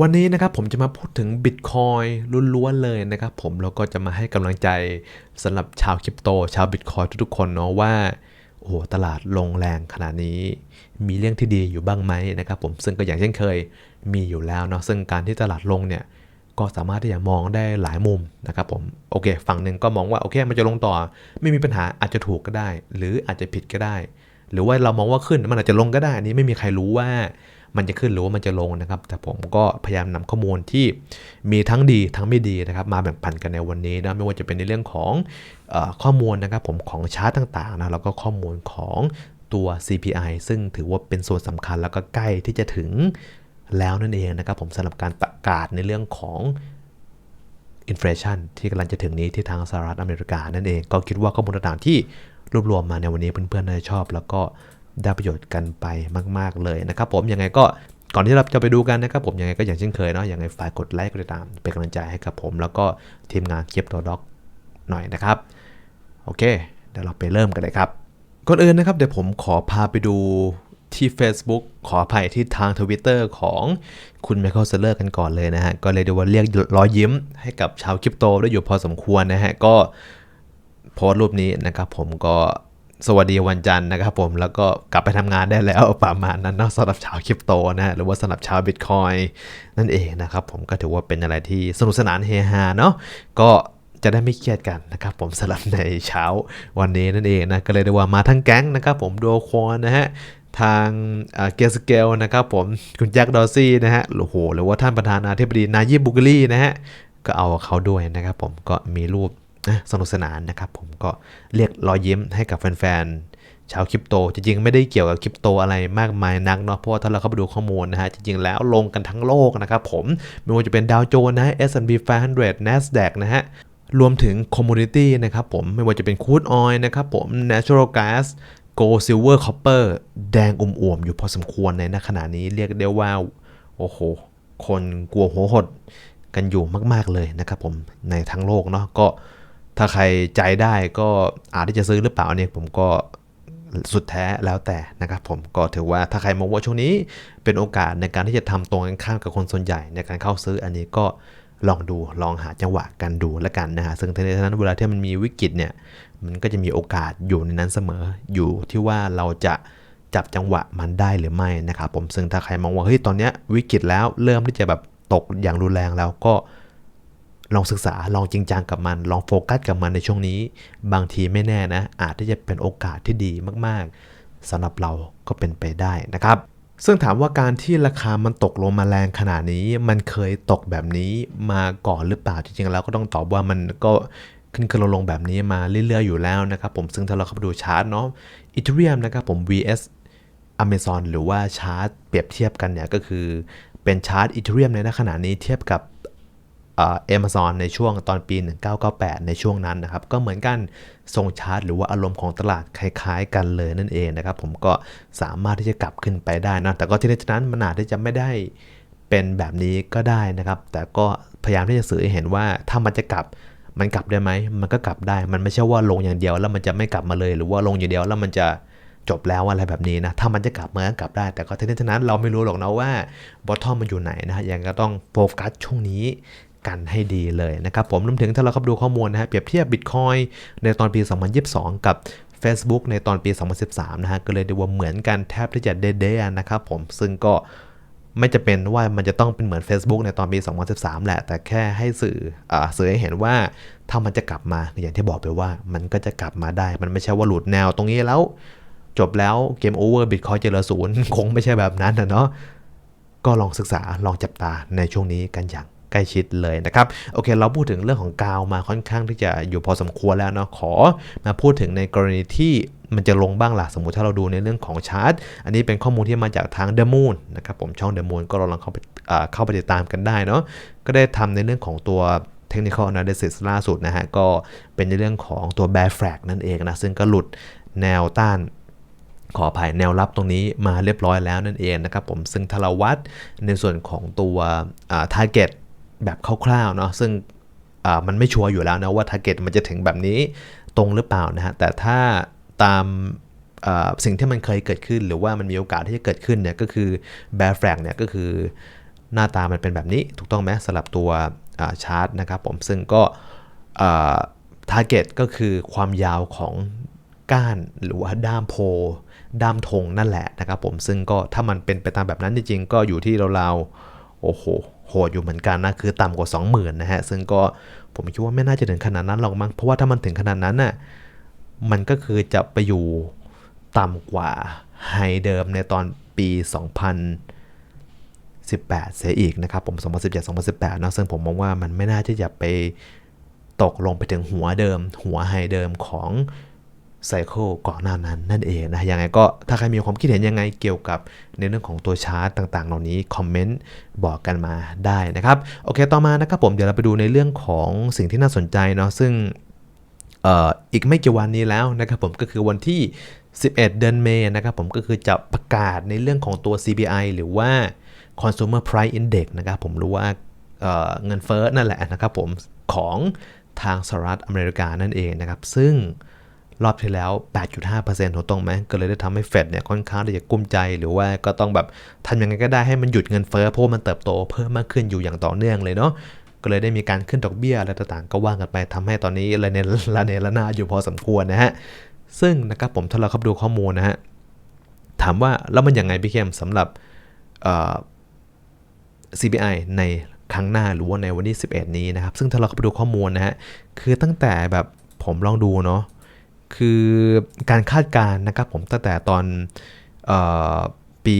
วันนี้นะครับผมจะมาพูดถึง Bitcoin ล้วนๆเลยนะครับผมแล้วก็จะมาให้กำลังใจสำหรับชาวคริปโต ชาว Bitcoin ทุกๆคนเนาะว่าโอ้โหตลาดลงแรงขนาดนี้ มีเรื่องที่ดีอยู่บ้างไหมนะครับผมซึ่งก็อย่างเช่นเคยมีอยู่แล้วเนาะซึ่งการที่ตลาดลงเนี่ยก็สามารถที่จะมองได้หลายมุมนะครับผมโอเค ฝั่งหนึ่งก็มองว่าโอเคมันจะลงต่อ ไม่มีปัญหาอาจจะถูกก็ได้ หรืออาจจะผิดก็ได้ หรือว่าเรามองว่าขึ้นมันอาจจะลงก็ได้อันนี้ไม่มีใครรู้ว่า มันจะขึ้นหรือว่ามันจะลงนะครับ แต่ผมก็พยายามนำข้อมูลที่มีทั้งดีทั้งไม่ดีนะครับมาแบ่งปันกันในวันนี้นะไม่ว่าจะเป็นในเรื่องของออข้อมูลนะครับผมของชาร์ตต่างๆนะแล้วก็ข้อมูลของตัว CPI ซึ่งถือว่าเป็นส่วนสำคัญแล้วก็ใกล้ที่จะถึงแล้วนั่นเองนะครับผมสำหรับการประกาศในเรื่องของอินฟลชันที่กำลังจะถึงนี้ที่ทางสหรัฐอเมริกานั่นเอง ก็คิดว่าข้อมูลต่างๆที่รวบรวมมาในวันนี้เพื่อนๆน่าจะชอบ แล้วก็ ได้ประโยชน์กันไปมาก ๆ เลยนะครับผมยังไงก็ก่อนที่เราจะไปดูกันนะครับผมยังไงก็อย่างเช่นเคยเนาะยังไงฝากกดไลค์กดติดตามเป็นกำลังใจให้กับผม แล้วก็ทีมงานเก็บตัวด็อกหน่อยนะครับ โอเค เดี๋ยวเราไปเริ่มกันเลยครับก่อนอื่นนะครับเดี๋ยวผมขอพาไปดูที่ Facebook ขออภัยที่ทาง Twitter ของคุณไมเคิลเซเลอร์กันก่อนเลยนะฮะ ก็เลยเดีว่าเรียกรอยยิ้มให้กับชาวคริปโตได้อยู่พอสมควรนะฮะ ก็โพสต์รูปนี้นะครับผมก็ สวัสดีวันจันทร์นะครับผมแล้วก็กลับไปทำงานได้แล้วประมาณนั้นเนาะสำหรับชาวคริปโตนะหรือว่าสำหรับชาวบิตคอยนั่นเองนะครับผมก็ถือว่าเป็นอะไรที่สนุกสนานเฮฮาเนาะก็จะได้ไม่เครียดกันนะครับผมสำหรับในเช้าวันนี้นั่นเองนะก็เลยได้ว่ามาทั้งแก๊งนะครับผมโดคอนนะฮะทางเกสเกลนะครับผมคุณแจ็คดอซี่นะฮะโอ้โหหรือว่าท่านประธานาธิบดีนายิบบุกลี่นะฮะก็เอาเขาด้วยนะครับผมก็มีรูป สนุกสนานนะครับ ผมก็เรียกรอยยิ้มให้กับแฟนๆชาวคริปโต จริงๆ ไม่ได้เกี่ยวกับคริปโตอะไรมากมายนักเนาะเพราะว่าถ้าเราเข้าไปดูข้อมูลนะฮะจริงๆ แล้วลงกันทั้งโลกนะครับผมไม่ว่าจะเป็นดาวโจนส์นะ S&P 500 NASDAQ นะฮะรวมถึงคอมมูนิตี้นะครับผมไม่ว่าจะเป็นคูดออยนะครับผม Natural Gas Gold Silver Copper แดงอมอ่วมอยู่พอสมควรในณขณะนี้เรียกได้ว่า โอ้โห คนกลัวหัวหดกันอยู่มาก ๆ เลยนะครับผมในทั้งโลกเนาะก็ ถ้าใครใจได้ก็อาจที่จะซื้อหรือเปล่าเนี่ยผมก็สุดแท้แล้วแต่นะครับผมก็ถือว่าถ้าใครมองว่าช่วงนี้เป็นโอกาสในการที่จะทำตรงกันข้ามกับคนส่วนใหญ่ในการเข้าซื้ออันนี้ก็ลองดูลองหาจังหวะกันดูแล้วกันนะฮะซึ่งทั้งนี้ทั้งนั้นเวลาที่มันมีวิกฤตเนี่ยมันก็จะมีโอกาสอยู่ในนั้นเสมออยู่ที่ว่าเราจะจับจังหวะมันได้หรือไม่นะครับผมซึ่งถ้าใครมองว่าเฮ้ยตอนเนี้ยวิกฤตแล้วเริ่มที่จะแบบตกอย่างรุนแรงแล้วก็ ลองศึกษาลองจริงจังกับมัน ลองโฟกัสกับมันในช่วงนี้ บางทีไม่แน่นะ อาจที่จะเป็นโอกาสที่ดีมากๆสำหรับเราก็เป็นไปได้นะครับซึ่งถามว่าการที่ราคามันตกลงมาแรงขนาดนี้ มันเคยตกแบบนี้มาก่อนหรือเปล่าจริงๆแล้วก็ต้องตอบว่ามันก็ขึ้นขึ้นลงแบบนี้มาเรื่อยๆอยู่แล้วนะครับผมซึ่งถ้าเราเข้าไปดูชาร์ตเนาะอีเทเรียมนะครับผม vs Amazon หรือว่าชาร์ตเปรียบเทียบกันเนี่ยก็คือเป็นชาร์ตอีเทเรียมในขณะนี้เทียบกับ เอมซอนในช่วงตอนปี 1998 ในช่วงนั้นนะครับ ก็เหมือนกันทรงชาร์ตหรือว่าอารมณ์ของตลาดคล้าย ๆ กันเลยนั่นเองนะครับ ผมก็สามารถที่จะกลับขึ้นไปได้นะ แต่ก็ที่นั้นมันอาจที่จะไม่ได้เป็นแบบนี้ก็ได้นะครับ แต่ก็พยายามที่จะสื่อให้เห็นว่าถ้ามันจะกลับมันกลับได้ไหม มันก็กลับได้ มันไม่ใช่ว่าลงอย่างเดียวแล้วมันจะไม่กลับมาเลย หรือว่าลงอย่างเดียวแล้วมันจะจบแล้วอะไรแบบนี้นะ ถ้ามันจะกลับมันก็กลับได้ แต่ก็ทั้งนี้ทั้งนั้นเราไม่รู้หรอกนะว่าบอททอมมันอยู่ไหนนะยังก็ต้องโฟกัสช่วงนี้ กันให้ดีเลยนะครับผมรวมถึงถ้าเราเข้าดูข้อมูลนะฮะเปรียบเทียบ Bitcoin ในตอนปี 2022 กับ Facebook ในตอนปี 2013 นะฮะก็เลยดูว่าเหมือนกันแทบที่จะเด้ๆนะครับผมซึ่งก็ไม่จะเป็นว่ามันจะต้องเป็นเหมือน Facebook ในตอนปี 2013 แหละ แต่แค่ให้สื่ออสื่อให้เห็นว่าถ้ามันจะกลับมาอย่างที่บอกไปว่า มันก็จะกลับมาได้ มันไม่ใช่ว่าหลุดแนวตรงนี้แล้ว จบแล้วเกมโอเวอร์บิตคอยเจริญศูนย์คงไม่ใช่แบบนั้นนะเนาะก็ลองศึกษาลองจับตาในช่วงนี้กันอย่าง ล้ชิดเลยนะครับโอเค เราพูดถึงเรื่องของกาวมาค่อนข้างที่จะอยู่พอสมควรแล้วเนาะขอมาพูดถึงในกรณีที่มันจะลงบ้างล่ะสมมุติถ้าเราดูในเรื่องของชาร์ตอันนี้เป็นข้อมูลที่มาจากทางเดมูนนะครับผมช่องเดมูนก็ลองเข้าไปเข้าไปติดตามกันได้เนาะก็ได้ทำในเรื่องของตัว Technical Analysis ล่าสุดนะฮะก็เป็นในเรื่องของตัว Bear Flag นั่นเองนะซึ่งก็หลุดแนวต้านขออภัยแนวรับตรงนี้มาเรียบร้อยแล้วนั่นเองนะครับผมซึ่งทารวัตในส่วนของตัว target แบบคร่าวๆเนาะซึ่งมันไม่ชัวร์อยู่แล้วนะว่าทาร์เก็ตมันจะถึงแบบนี้ตรงหรือเปล่านะฮะแต่ถ้าตามสิ่งที่มันเคยเกิดขึ้นหรือว่ามันมีโอกาสที่จะเกิดขึ้นเนี่ยก็คือแบร์แฟกเนี่ยก็คือหน้าตามันเป็นแบบนี้ถูกต้องไหมสำหรับตัวชาร์ตนะครับผมซึ่งก็ทาร์เก็ตก็คือความยาวของก้านหรือว่าด้ามโพ ด้ามธงนั่นแหละนะครับผมซึ่งก็ถ้ามันเป็นไปตามแบบนั้นจริงๆก็อยู่ที่ราวๆ โอ้โห โหดอยู่เหมือนกันนะ คือต่ำกว่า 20,000นะฮะ ซึ่งก็ผมคิดว่าไม่น่าจะถึงขนาดนั้นหรอกมั้ง เพราะว่าถ้ามันถึงขนาดนั้นน่ะ มันก็คือจะไปอยู่ต่ำกว่าไฮเดิมในตอนปี 2018 เสียอีกนะครับ ผม 2017-2018นะซึ่งผมมองว่ามันไม่น่าที่จะไปตกลงไปถึงหัวเดิม หัวไฮเดิมของ ไซเคิลก่อนหน้านั้นนั่นเองนะยังไงก็ถ้าใครมีความคิดเห็นยังไงเกี่ยวกับในเรื่องของตัวชาร์ตต่างๆ เหล่านี้คอมเมนต์บอกกันมาได้นะครับโอเคต่อมานะครับผมเดี๋ยวเราไปดูในเรื่องของสิ่งที่น่าสนใจเนาะซึ่งอีกไม่กี่วันนี้แล้วนะครับผมก็คือวันที่ 11 เดือนเมษนะครับผมก็คือจะประกาศในเรื่องของตัว CPI หรือว่า Consumer Price Index นะครับผมรู้ว่าเเงินเฟ้อนั่นแหละนะครับผมของทางสหรัฐอเมริกานั่นเองนะครับซึ่ง รอบที่แล้ว 8.5%ถูกต้องไหมก็เลยได้ทำให้เฟดเนี่ยค่อนข้างที่จะกุ้มใจ หรือว่าก็ต้องแบบทำยังไงก็ได้ให้มันหยุดเงินเฟ้อเพราะมันเติบโตเพิ่มมากขึ้นอยู่อย่างต่อเนื่องเลยเนาะก็เลยได้มีการขึ้นดอกเบี้ยอะไรต่างๆ ก็ว่างกันไปทำให้ตอนนี้ระเนระเนระนาอยู่พอสมควรนะฮะซึ่งนะครับผมถ้าเราเข้าดูข้อมูลนะฮะถามว่าแล้วมันยังไงพี่เข้มสำหรับ CPI ในครั้งหน้าหรือว่าในวันที่11 นี้นะครับ ซึ่งถ้าเราเข้าไปดูข้อมูลนะฮะคือตั้งแต่แบบผมลองดูเนาะ คือการคาดการณ์นะครับผมตั้งแต่ตอนออปี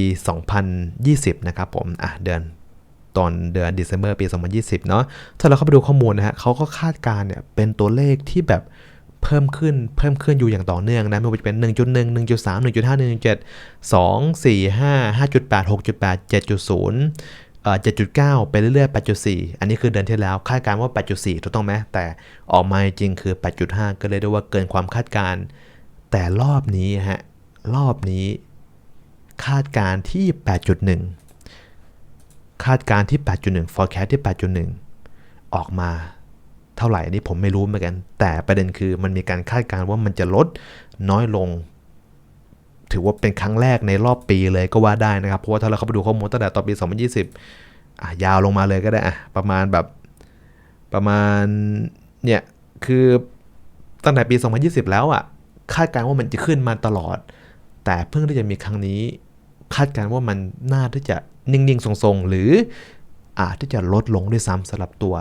2020 นะครับผมอะเดือนตอนเดือนเดซ ember ปี 2020 เนาะถ้าเราเข้าไปดูข้อมูลนะฮะเขาก็คาดการณ์เนี่ยเป็นตัวเลขที่แบบเพิ่มขึ้นเพิ่มขึ้นอยู่อย่างต่อเนื่องนะไม่ว่าจะเป็น 1.1 1.3 1.5 1.7 2 4 5 5.8 6.8 7.0 7.9 ไปเรื่อยๆ 8.4 อันนี้คือเดือนที่แล้ว คาดการณ์ว่า 8.4 ถูกต้องไหมแต่ออกมาจริงคือ 8.5 ก็เลยได้ว่าเกินความคาดการณ์แต่รอบนี้ฮะ รอบนี้ คาดการณ์ที่ 8.1 คาดการณ์ที่ 8.1 forecast ที่ 8.1 ออกมาเท่าไหร่ อันนี้ผมไม่รู้เหมือนกัน แต่ประเด็นคือมันมีการคาดการณ์ว่ามันจะลดน้อยลง ถือว่าเป็นครั้งแรกในรอบปีเลยก็ว่าได้นะครับ เพราะว่าถ้าเราเข้าไปดูข้อมูลตั้งแต่ตอนปี 2020อะยาวลงมาเลยก็ได้อะประมาณแบบประมาณเนี่ยคือตั้งแต่ปี 2020 แล้วอะคาดการณ์ว่ามันจะขึ้นมาตลอด แต่เพิ่งที่จะมีครั้งนี้ คาดการณ์ว่ามันน่าที่จะนิ่งๆทรงๆ หรืออาจที่จะลดลงด้วยซ้ำสำหรับตัว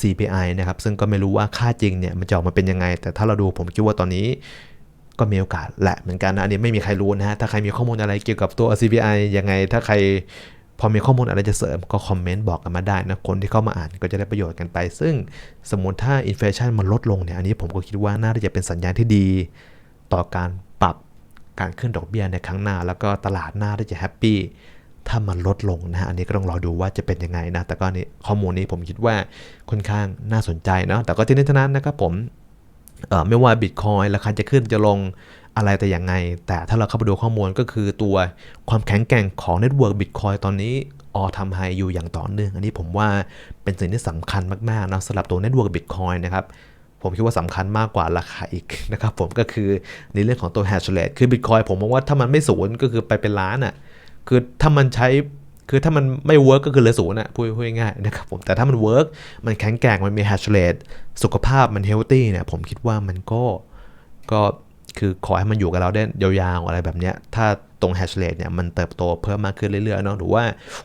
CPI นะครับ ซึ่งก็ไม่รู้ว่าค่าจริงเนี่ยมันจะออกมาเป็นยังไง แต่ถ้าเราดูผมคิดว่าตอนนี้ ก็มีโอกาสแหละเหมือนกันนะอันนี้ไม่มีใครรู้นะฮะถ้าใครมีข้อมูลอะไรเกี่ยวกับตัว CPI ยังไง ถ้าใครพอมีข้อมูลอะไรจะเสริมก็คอมเมนต์บอกกันมาได้นะ คนที่เข้ามาอ่านก็จะได้ประโยชน์กันไป ซึ่งสมมติถ้าอินฟลชันมันลดลงเนี่ยอันนี้ผมก็คิดว่าน่าจะเป็นสัญญาณที่ดี ต่อการปรับการขึ้นดอกเบี้ยในครั้งหน้า แล้วก็ตลาดหน้าที่จะแฮปปี้ถ้ามันลดลงนะฮะอันนี้ก็ต้องรอดูว่าจะเป็นยังไงนะแต่ก็นี่ข้อมูลนี้ผมคิดว่าค่อนข้างน่าสนใจเนาะแต่ก็ที่นี้ท่านั้นนะครับผม ไม่ว่าบิตคอยราคาจะขึ้นจะลงอะไรแต่อย่างไง แต่ถ้าเราเข้าไปดูข้อมูลก็คือตัวความแข็งแกร่งของเน็ตเวิร์กบิตคอยตอนนี้ออทำไฮอยู่อย่างต่อเนื่อง อันนี้ผมว่าเป็นสิ่งที่สำคัญมากๆนะสำหรับตัวเน็ตเวิร์กบิตคอยนะครับผมคิดว่าสำคัญมากกว่าราคาอีกนะครับผมก็คือในเรื่องของตัวแฮชเรทคือบิตคอยผมมองว่าถ้ามันไม่ศูนย์ก็คือไปเป็นล้านอะ่ะคือถ้ามันใช้ คือถ้ามันไม่เวิร์กก็คือเหลือศูนย์อะพูดง่ายๆนะครับผมแต่ถ้ามันเวิร์กมันแข็งแกร่งมันมีแฮชเรทสุขภาพมันเฮลตี้เนี่ยผมคิดว่ามันก็ก็คือขอให้มันอยู่กับเราได้ยาวๆอะไรแบบเนี้ยถ้าตรงแฮชเรทเนี่ยมันเติบโตเพิ่มมากขึ้นเรื่อยๆเนาะหรือว่า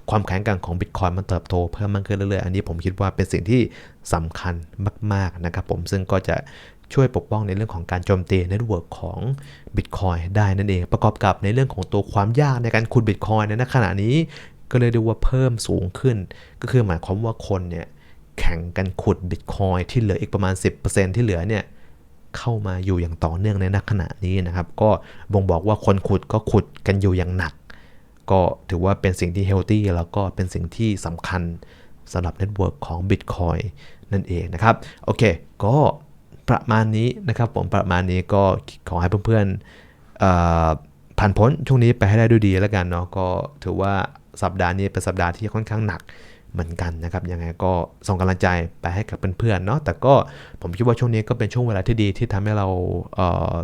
ความแข็งแกร่งของบิตคอยมันเติบโตเพิ่มมากขึ้นเรื่อยๆ อันนี้ผมคิดว่าเป็นสิ่งที่สำคัญมากๆนะครับผมซึ่งก็จะช่วยปกป้องในเรื่องของการโจมตีเน็ตเวิร์กของบิตคอยได้นั่นเอง ประกอบกับในเรื่องของตัวความยากในการขุดบิตคอยในขณะนี้ ก็เลยดูว่าเพิ่มสูงขึ้น ก็คือหมายความว่าคนเนี่ยแข่งกันขุดบิตคอยที่เหลืออีกประมาณ 10%ที่เหลือเนี่ยเข้ามาอยู่อย่างต่อเนื่องในนักขณะนี้นะครับ ก็บ่งบอกว่าคนขุดก็ขุดกันอยู่อย่างหนัก ก็ถือว่าเป็นสิ่งที่เฮลตี้แล้วก็เป็นสิ่งที่สำคัญสำหรับเน็ตเวิร์กของ Bitcoin นั่นเองนะครับ โอเค ก็ประมาณนี้นะครับผมประมาณนี้ก็ขอให้เพื่อนๆผ่านพ้นช่วงนี้ไปให้ได้ด้วยดีแล้วกันเนาะก็ถือว่า สัปดาห์นี้เป็นสัปดาห์ที่ค่อนข้างหนักเหมือนกันนะครับยังไงก็ส่งกำลังใจไปให้กับเพื่อนๆเนาะแต่ก็ผมคิดว่าช่วงนี้ก็เป็นช่วงเวลาที่ดีที่ทำให้เราเอ่อ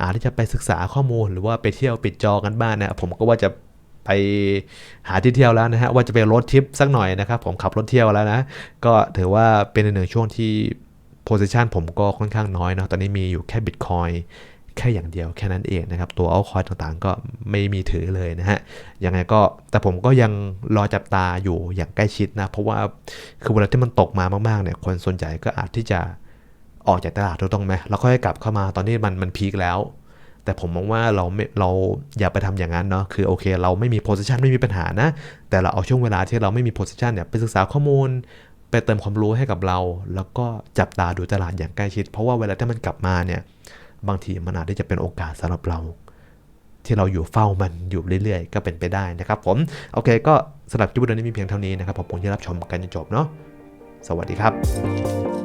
อาจจะไปศึกษาข้อมูลหรือว่าไปเที่ยวปิดจอกันบ้างนะผมก็ว่าจะไปหาที่เที่ยวแล้วนะฮะว่าจะไปรถทริปสักหน่อยนะครับผมขับรถเที่ยวแล้วนะก็ถือว่าเป็นในหนึ่งช่วงที่ position ผมก็ค่อนข้างน้อยเนาะตอนนี้มีอยู่แค่ Bitcoin แค่อย่างเดียวแค่นั้นเองนะครับ ตัว altcoin ต่างๆ ก็ไม่มีถือเลยนะฮะยังไงก็แต่ผมก็ยังรอจับตาอยู่อย่างใกล้ชิดนะ เพราะว่าคือเวลาที่มันตกมามากๆเนี่ยคนส่วนใหญ่ก็อาจที่จะออกจากตลาดถูกต้องไหมแล้วค่อยกลับเข้ามาตอนนี้มันมันพีคแล้วแต่ผมมองว่าเราไม่เราอย่าไปทำอย่างนั้นเนาะคือโอเค เราไม่มี position ไม่มีปัญหานะ แต่เราเอาช่วงเวลาที่เราไม่มี position เนี่ยไปศึกษาข้อมูล ไปเติมความรู้ให้กับเรา แล้วก็จับตาดูตลาดอย่างใกล้ชิด เพราะว่าเวลาที่มันกลับมาเนี่ย บางทีมันอาจจะเป็นโอกาสสำหรับเรา ที่เราอยู่เฝ้ามันอยู่เรื่อยๆ ก็เป็นไปได้นะครับผม โอเค ก็สำหรับคลิปวิดีโอนี้มีเพียงเท่านี้นะครับขอบคุณที่รับชมกันจนจบเนาะสวัสดีครับ